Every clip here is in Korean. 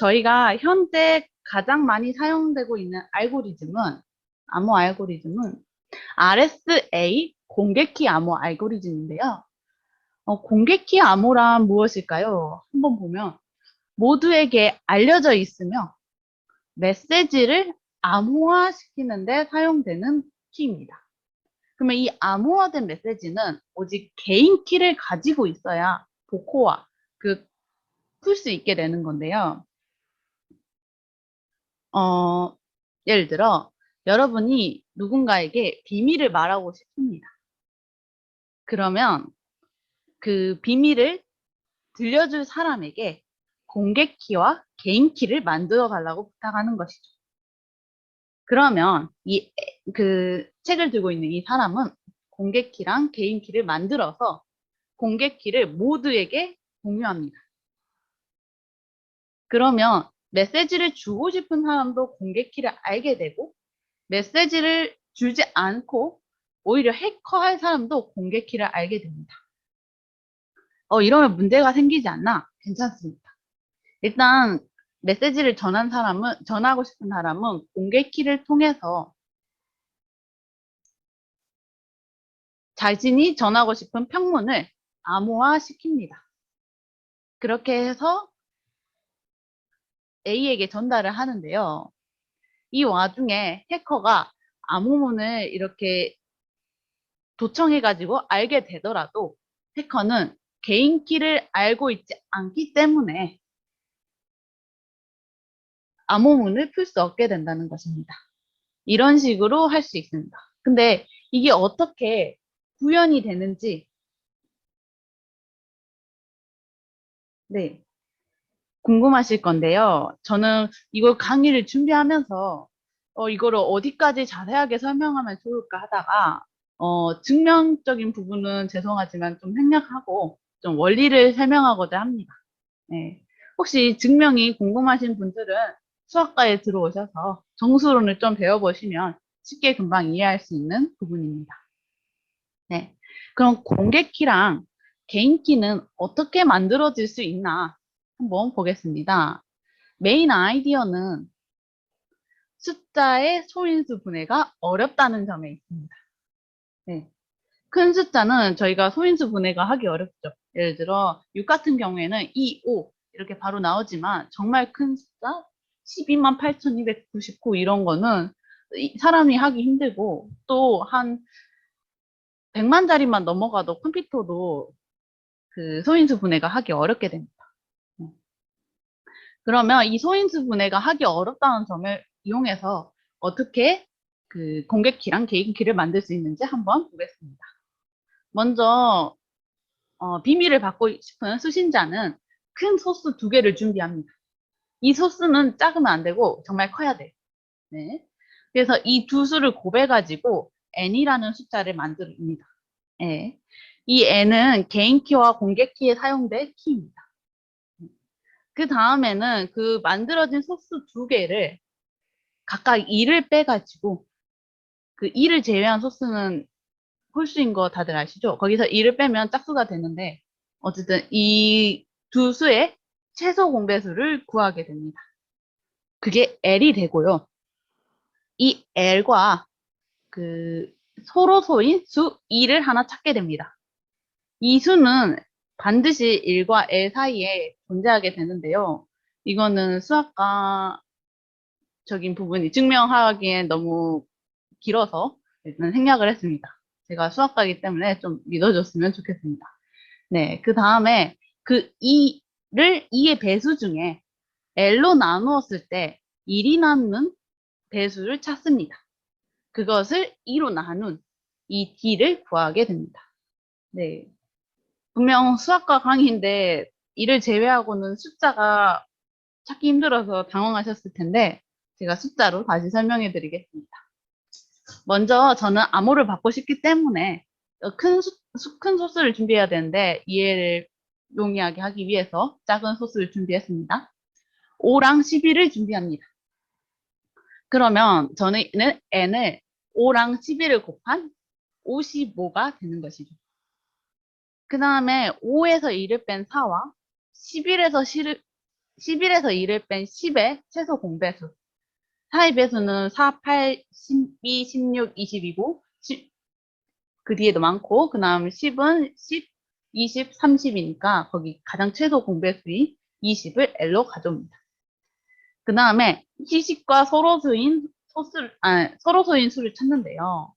저희가 현재 가장 많이 사용되고 있는 알고리즘은 암호 알고리즘은 RSA 공개키 암호 알고리즘인데요. 어, 공개키 암호란 무엇일까요? 한번 보면 모두에게 알려져 있으며 메시지를 암호화시키는데 사용되는 키입니다. 그러면 이 암호화된 메시지는 오직 개인 키를 가지고 있어야 복호화, 그, 풀 수 있게 되는 건데요. 어, 예를 들어, 여러분이 누군가에게 비밀을 말하고 싶습니다. 그러면 그 비밀을 들려줄 사람에게 공개 키와 개인 키를 만들어 달라고 부탁하는 것이죠. 그러면 이 그 책을 들고 있는 이 사람은 공개 키랑 개인 키를 만들어서 공개 키를 모두에게 공유합니다. 그러면 메시지를 주고 싶은 사람도 공개 키를 알게 되고 메시지를 주지 않고 오히려 해커할 사람도 공개 키를 알게 됩니다. 어, 이러면 문제가 생기지 않나? 괜찮습니다. 일단 메시지를 전한 사람은 전하고 싶은 사람은 공개 키를 통해서 자신이 전하고 싶은 평문을 암호화 시킵니다. 그렇게 해서 A에게 전달을 하는데요. 이 와중에 해커가 암호문을 이렇게 도청해가지고 알게 되더라도 해커는 개인 키를 알고 있지 않기 때문에 암호문을 풀 수 없게 된다는 것입니다. 이런 식으로 할 수 있습니다. 근데 이게 어떻게 구현이 되는지 네 궁금하실 건데요. 저는 이걸 강의를 준비하면서 어, 이거를 어디까지 자세하게 설명하면 좋을까 하다가 어, 증명적인 부분은 죄송하지만 좀 생략하고 좀 원리를 설명하고자 합니다. 네. 혹시 증명이 궁금하신 분들은 수학과에 들어오셔서 정수론을 좀 배워보시면 쉽게 금방 이해할 수 있는 부분입니다. 네. 그럼 공개키랑 개인키는 어떻게 만들어질 수 있나 한번 보겠습니다. 메인 아이디어는 숫자의 소인수 분해가 어렵다는 점에 있습니다. 네. 큰 숫자는 저희가 소인수 분해가 하기 어렵죠. 예를 들어 6 같은 경우에는 2, 5 이렇게 바로 나오지만 정말 큰 숫자 12만 8,299 이런 거는 사람이 하기 힘들고 또 한 100만 자리만 넘어가도 컴퓨터도 그 소인수 분해가 하기 어렵게 됩니다. 그러면 이 소인수 분해가 하기 어렵다는 점을 이용해서 어떻게 그 공개키랑 개인키를 만들 수 있는지 한번 보겠습니다. 먼저 어, 비밀을 받고 싶은 수신자는 큰 소스 두 개를 준비합니다. 이 소스는 작으면 안 되고 정말 커야 돼요. 네. 그래서 이 두 수를 곱해가지고 n이라는 숫자를 만듭니다. 네. 이 n은 개인 키와 공개 키에 사용될 키입니다. 그 다음에는 그 만들어진 소스 두 개를 각각 2를 빼가지고 그 2를 제외한 소스는 홀수인 거 다들 아시죠? 거기서 2를 빼면 짝수가 되는데 어쨌든 이 두 수의 최소 공배수를 구하게 됩니다. 그게 L이 되고요. 이 L과 그 서로 소인 수 2를 하나 찾게 됩니다. 이 수는 반드시 1과 L 사이에 존재하게 되는데요. 이거는 수학과적인 부분이 증명하기엔 너무 길어서 일단 생략을 했습니다. 제가 수학과이기 때문에 좀 믿어줬으면 좋겠습니다. 네, 그 다음에 그 2를 2의 배수 중에 L로 나누었을 때 1이 남는 배수를 찾습니다. 그것을 2로 나눈 이 D를 구하게 됩니다. 네. 분명 수학과 강의인데 이를 제외하고는 숫자가 찾기 힘들어서 당황하셨을 텐데 제가 숫자로 다시 설명해 드리겠습니다. 먼저 저는 암호를 받고 싶기 때문에 큰, 수, 큰 소스를 준비해야 되는데 이해를 용이하게 하기 위해서 작은 소스를 준비했습니다. 5랑 11을 준비합니다. 그러면 저는 n을 5랑 11을 곱한 55가 되는 것이죠. 그 다음에 5에서 2를 뺀 4와 11에서 11에서 2를 뺀 10의 최소 공배수. 4의 배수는 4, 8, 12, 16, 20이고, 그 뒤에도 많고, 그 다음 10은 10, 20, 30이니까 거기 가장 최소 공배수인 20을 L로 가져옵니다. 그 다음에 희식과 서로수인 소수를, 아, 서로수인 수를 찾는데요.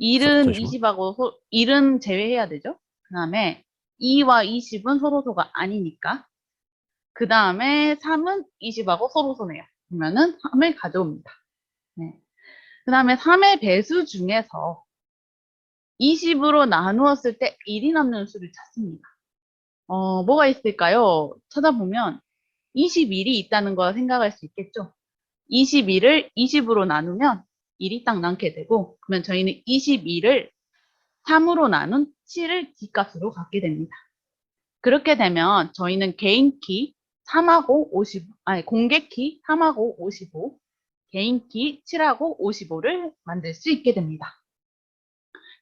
1은 잠시만요. 20하고 소, 1은 제외해야 되죠. 그 다음에 2와 20은 서로소가 아니니까. 그 다음에 3은 20하고 서로소네요. 그러면은 3을 가져옵니다. 네. 그 다음에 3의 배수 중에서 20으로 나누었을 때 1이 남는 수를 찾습니다. 어, 뭐가 있을까요? 찾아보면 21이 있다는 거 생각할 수 있겠죠? 21을 20으로 나누면 1이 딱 남게 되고, 그러면 저희는 21을 3으로 나눈 7을 뒷값으로 갖게 됩니다. 그렇게 되면 저희는 개인 키 3하고 50, 아니, 공개 키 3하고 55, 개인 키 7하고 55를 만들 수 있게 됩니다.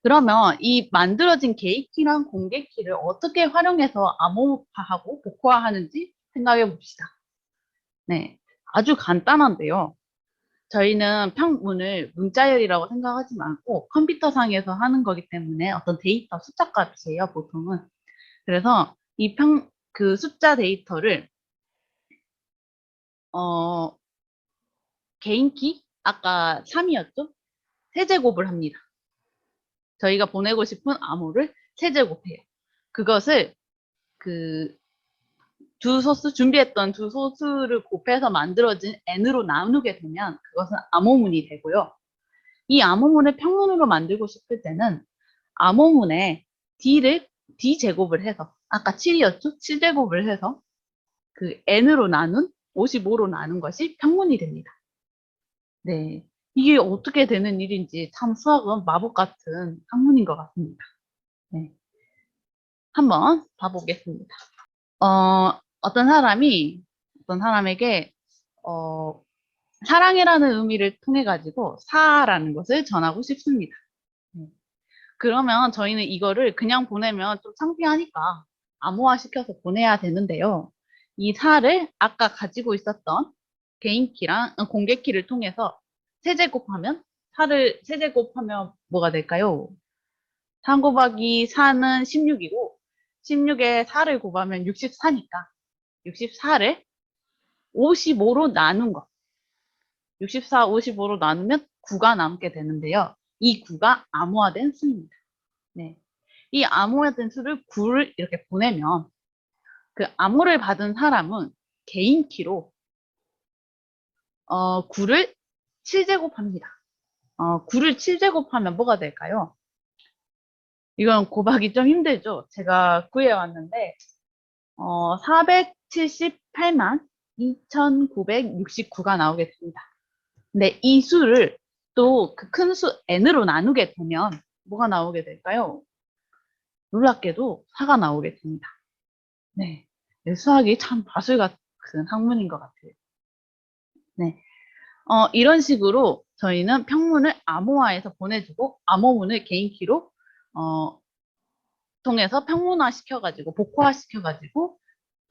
그러면 이 만들어진 개인 키랑 공개 키를 어떻게 활용해서 암호화하고 복호화하는지 생각해 봅시다. 네, 아주 간단한데요. 저희는 평문을 문자열이라고 생각하지 말고 컴퓨터상에서 하는 거기 때문에 어떤 데이터 숫자 값이에요, 보통은. 그래서 이 평, 그 숫자 데이터를, 어, 개인키? 아까 3이었죠? 세제곱을 합니다. 저희가 보내고 싶은 암호를 세제곱해요. 그것을 그 두 소수, 준비했던 두 소수를 곱해서 만들어진 n으로 나누게 되면 그것은 암호문이 되고요. 이 암호문을 평문으로 만들고 싶을 때는 암호문에 d를 d 제곱을 해서 아까 7이었죠? 7 제곱을 해서 그 n으로 나눈 55로 나눈 것이 평문이 됩니다. 네. 이게 어떻게 되는 일인지 참 수학은 마법 같은 학문인 것 같습니다. 네. 한번 봐보겠습니다. 어, 어떤 사람이 어떤 사람에게 어, 사랑이라는 의미를 통해 가지고 사라는 것을 전하고 싶습니다. 네. 그러면 저희는 이거를 그냥 보내면 좀 창피하니까 암호화 시켜서 보내야 되는데요. 이 사를 아까 가지고 있었던 개인키랑 어, 공개키를 통해서 세제곱하면 4를 세제곱하면 뭐가 될까요? 3 곱하기 4는 16이고 16에 4를 곱하면 64니까 64를 55로 나눈 것. 64, 55로 나누면 9가 남게 되는데요. 이 9가 암호화된 수입니다. 네. 이 암호화된 수를 9를 이렇게 보내면 그 암호를 받은 사람은 개인 키로 어, 9를 7제곱합니다. 어, 9를 7제곱하면 뭐가 될까요? 이건 곱하기 좀 힘들죠? 제가 구해왔는데, 어, 478만 2969가 나오게 됩니다. 근데 이 수를 또 그 큰 수 n으로 나누게 되면 뭐가 나오게 될까요? 놀랍게도 4가 나오게 됩니다. 네. 수학이 참 마술 같은 학문인 것 같아요. 네. 어, 이런 식으로 저희는 평문을 암호화해서 보내주고 암호문을 개인키로 어, 통해서 평문화 시켜가지고 복호화 시켜가지고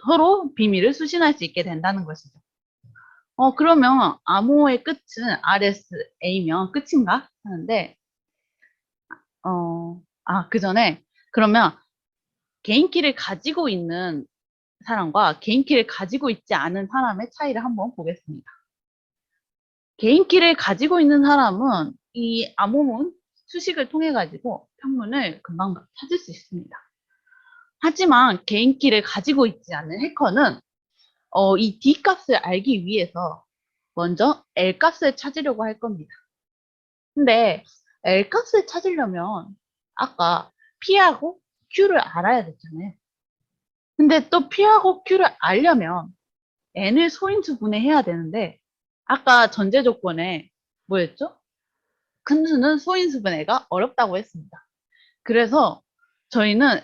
서로 비밀을 수신할 수 있게 된다는 것이죠. 어, 그러면 암호의 끝은 RSA면 끝인가 하는데 어, 아, 그 전에 그러면 개인키를 가지고 있는 사람과 개인키를 가지고 있지 않은 사람의 차이를 한번 보겠습니다. 개인키를 가지고 있는 사람은 이 암호문 수식을 통해 가지고 평문을 금방 찾을 수 있습니다. 하지만 개인키를 가지고 있지 않은 해커는 어, 이 D 값을 알기 위해서 먼저 L 값을 찾으려고 할 겁니다. 근데 L 값을 찾으려면 아까 P하고 Q를 알아야 됐잖아요. 근데 또 P하고 Q를 알려면 N을 소인수 분해해야 되는데 아까 전제 조건에 뭐였죠? 큰 수는 소인수 분해가 어렵다고 했습니다. 그래서 저희는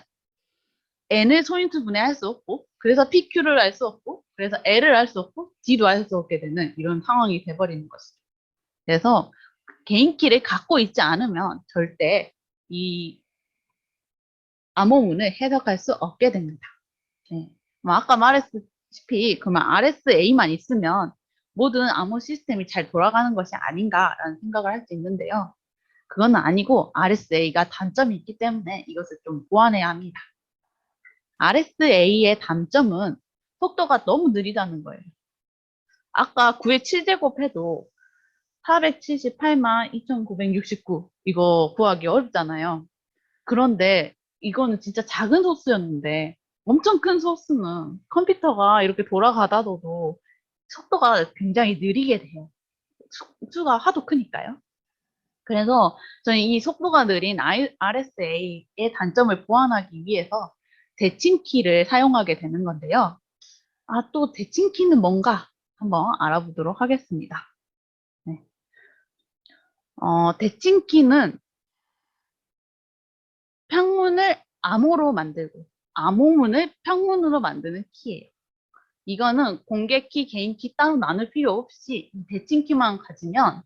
n을 소인수 분해할 수 없고 그래서 PQ를 알 수 없고 그래서 L을 알 수 없고 D도 알 수 없게 되는 이런 상황이 돼버리는 것이죠. 그래서 개인키를 갖고 있지 않으면 절대 이 암호문을 해석할 수 없게 됩니다. 네. 뭐 아까 말했듯이 그러면 RSA만 있으면 모든 암호 시스템이 잘 돌아가는 것이 아닌가라는 생각을 할 수 있는데요. 그건 아니고 RSA가 단점이 있기 때문에 이것을 좀 보완해야 합니다. RSA의 단점은 속도가 너무 느리다는 거예요. 아까 9의 7제곱 해도 478만 2969 이거 구하기 어렵잖아요. 그런데 이거는 진짜 작은 소스였는데 엄청 큰 소스는 컴퓨터가 이렇게 돌아가다도 속도가 굉장히 느리게 돼요. 수가 하도 크니까요. 그래서 저는 이 속도가 느린 RSA의 단점을 보완하기 위해서 대칭키를 사용하게 되는 건데요. 아, 또 대칭키는 뭔가 한번 알아보도록 하겠습니다. 네. 어, 대칭키는 평문을 암호로 만들고 암호문을 평문으로 만드는 키예요. 이거는 공개키, 개인키 따로 나눌 필요 없이 이 대칭키만 가지면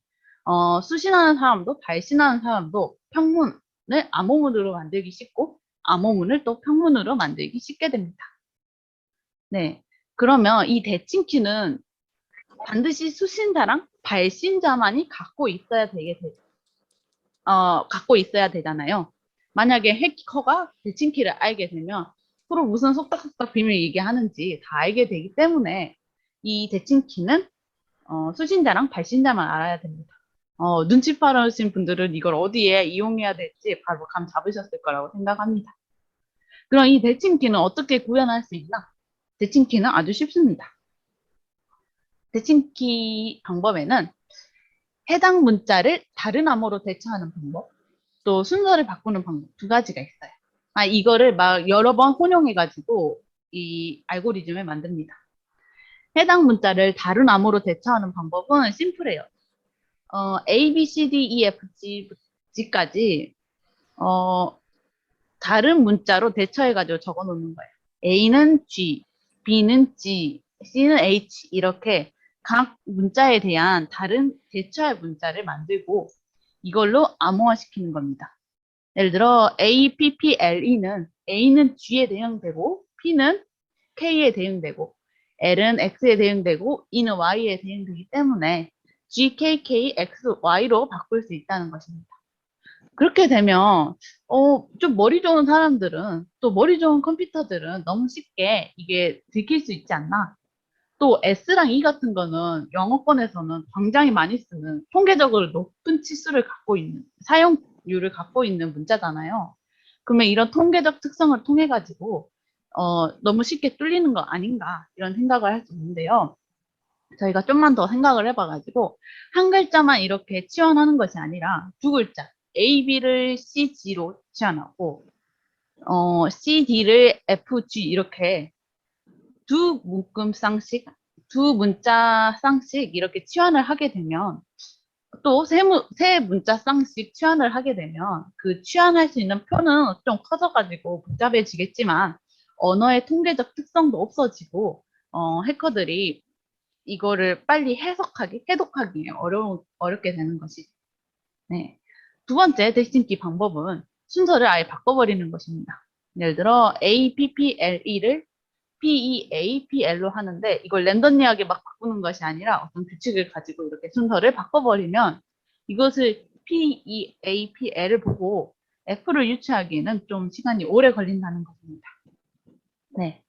어, 수신하는 사람도 발신하는 사람도 평문을 암호문으로 만들기 쉽고 암호문을 또 평문으로 만들기 쉽게 됩니다. 네, 그러면 이 대칭키는 반드시 수신자랑 발신자만이 갖고 있어야 되게 되, 어, 갖고 있어야 되잖아요. 만약에 해커가 대칭키를 알게 되면 서로 무슨 속닥속닥 비밀 얘기하는지 다 알게 되기 때문에 이 대칭키는 어, 수신자랑 발신자만 알아야 됩니다. 어, 눈치 빠르신 분들은 이걸 어디에 이용해야 될지 바로 감 잡으셨을 거라고 생각합니다. 그럼 이 대칭키는 어떻게 구현할 수 있나? 대칭키는 아주 쉽습니다. 대칭키 방법에는 해당 문자를 다른 암호로 대처하는 방법, 또 순서를 바꾸는 방법 두 가지가 있어요. 아, 이거를 막 여러 번 혼용해가지고 이 알고리즘을 만듭니다. 해당 문자를 다른 암호로 대처하는 방법은 심플해요. 어, A, B, C, D, E, F, G, G까지 어, 다른 문자로 대처해가지고 적어 놓는 거예요. A는 G, B는 G, C는 H 이렇게 각 문자에 대한 다른 대처할 문자를 만들고 이걸로 암호화시키는 겁니다. 예를 들어 A, P, P, L, E는 A는 G에 대응되고 P는 K에 대응되고 L은 X에 대응되고 E는 Y에 대응되기 때문에 G, K, K, X, Y로 바꿀 수 있다는 것입니다. 그렇게 되면 어, 좀 머리 좋은 사람들은 또 머리 좋은 컴퓨터들은 너무 쉽게 이게 들킬 수 있지 않나 또 S랑 E 같은 거는 영어권에서는 굉장히 많이 쓰는 통계적으로 높은 치수를 갖고 있는 사용률을 갖고 있는 문자잖아요. 그러면 이런 통계적 특성을 통해 가지고 어, 너무 쉽게 뚫리는 거 아닌가 이런 생각을 할 수 있는데요. 저희가 좀만 더 생각을 해봐가지고 한 글자만 이렇게 치환하는 것이 아니라 두 글자 A, B를 C, G로 치환하고 어, C, D를 F, G 이렇게 두 문금 쌍씩, 두 문자 쌍씩 이렇게 치환을 하게 되면 또 세, 세 문자 쌍씩 치환을 하게 되면 그 치환할 수 있는 표는 좀 커져가지고 복잡해지겠지만 언어의 통계적 특성도 없어지고 어, 해커들이 이거를 빨리 해석하기, 해독하기 어려 어렵게 되는 것이. 네. 두 번째 대칭키 방법은 순서를 아예 바꿔버리는 것입니다. 예를 들어 A, P, P, L, E를 P, E, A, P, L로 하는데 이걸 랜덤리하게 막 바꾸는 것이 아니라 어떤 규칙을 가지고 이렇게 순서를 바꿔버리면 이것을 P, E, A, P, L을 보고 F를 유추하기에는 좀 시간이 오래 걸린다는 것입니다. 네.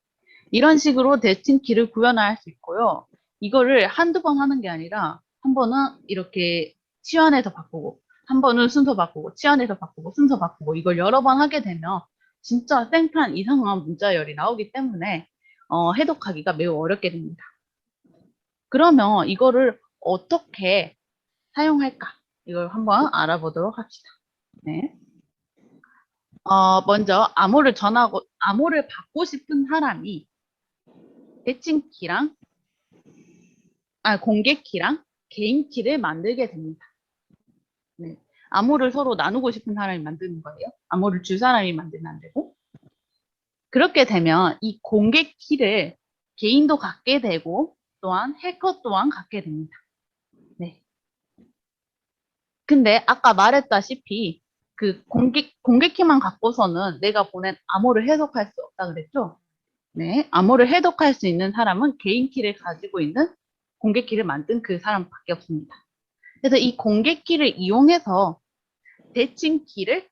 이런 식으로 대칭키를 구현할 수 있고요. 이거를 한두 번 하는 게 아니라 한 번은 이렇게 치환해서 바꾸고 한 번은 순서 바꾸고 치환해서 바꾸고 순서 바꾸고 이걸 여러 번 하게 되면 진짜 생판 이상한 문자열이 나오기 때문에 어, 해독하기가 매우 어렵게 됩니다. 그러면 이거를 어떻게 사용할까? 이걸 한번 알아보도록 합시다. 네. 어, 먼저 암호를 전하고 암호를 받고 싶은 사람이 대칭키랑 아, 공개 키랑 개인 키를 만들게 됩니다. 네. 암호를 서로 나누고 싶은 사람이 만드는 거예요. 암호를 줄 사람이 만들면 안 되고. 그렇게 되면 이 공개 키를 개인도 갖게 되고 또한 해커 또한 갖게 됩니다. 네. 근데 아까 말했다시피 그 공개, 공개 키만 갖고서는 내가 보낸 암호를 해석할 수 없다 그랬죠? 네, 암호를 해독할 수 있는 사람은 개인 키를 가지고 있는 공개 키를 만든 그 사람밖에 없습니다. 그래서 이 공개 키를 이용해서 대칭 키를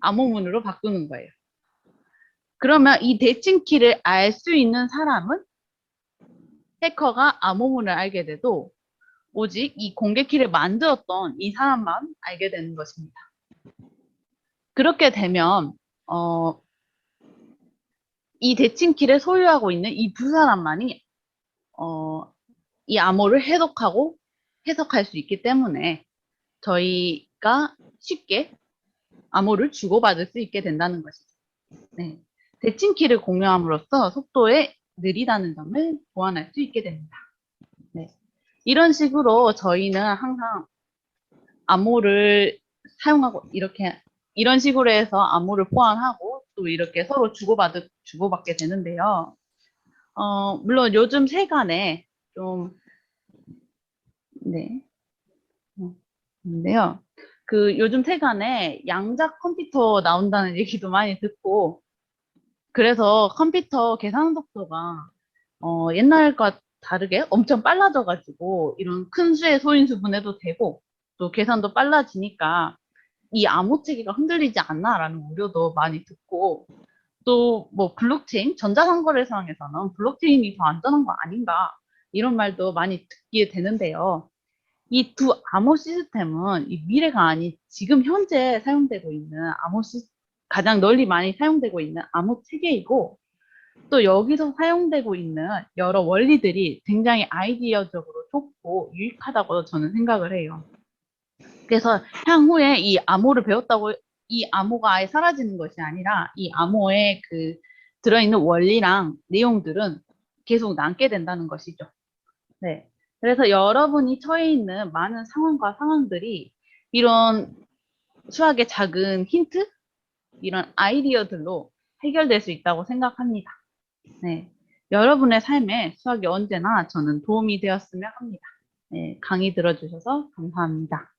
암호문으로 바꾸는 거예요. 그러면 이 대칭 키를 알 수 있는 사람은 해커가 암호문을 알게 돼도 오직 이 공개 키를 만들었던 이 사람만 알게 되는 것입니다. 그렇게 되면 어, 이 대칭 키를 소유하고 있는 이 두 사람만이 어, 이 암호를 해독하고 해석할 수 있기 때문에 저희가 쉽게 암호를 주고받을 수 있게 된다는 것이죠. 네. 대칭 키를 공유함으로써 속도에 느리다는 점을 보완할 수 있게 됩니다. 네. 이런 식으로 저희는 항상 암호를 사용하고 이렇게 이런 식으로 해서 암호를 보완하고 또 이렇게 서로 주고받을 주고받게 되는데요. 어, 물론 요즘 세간에 좀 네. 어, 근데요. 그 요즘 세간에 양자 컴퓨터 나온다는 얘기도 많이 듣고 그래서 컴퓨터 계산 속도가 어, 옛날과 다르게 엄청 빨라져가지고 이런 큰 수의 소인수 분해도 되고 또 계산도 빨라지니까 이 암호 체계가 흔들리지 않나라는 우려도 많이 듣고 또 뭐 블록체인 전자상거래 상황에서는 블록체인이 더 안전한 거 아닌가 이런 말도 많이 듣게 되는데요. 이 두 암호 시스템은 이 미래가 아닌 지금 현재 사용되고 있는 암호 시 가장 널리 많이 사용되고 있는 암호 체계이고 또 여기서 사용되고 있는 여러 원리들이 굉장히 아이디어적으로 좋고 유익하다고 저는 생각을 해요. 그래서 향후에 이 암호를 배웠다고 이 암호가 아예 사라지는 것이 아니라 이 암호에 그 들어있는 원리랑 내용들은 계속 남게 된다는 것이죠. 네. 그래서 여러분이 처해 있는 많은 상황과 상황들이 이런 수학의 작은 힌트? 이런 아이디어들로 해결될 수 있다고 생각합니다. 네. 여러분의 삶에 수학이 언제나 저는 도움이 되었으면 합니다. 네, 강의 들어주셔서 감사합니다.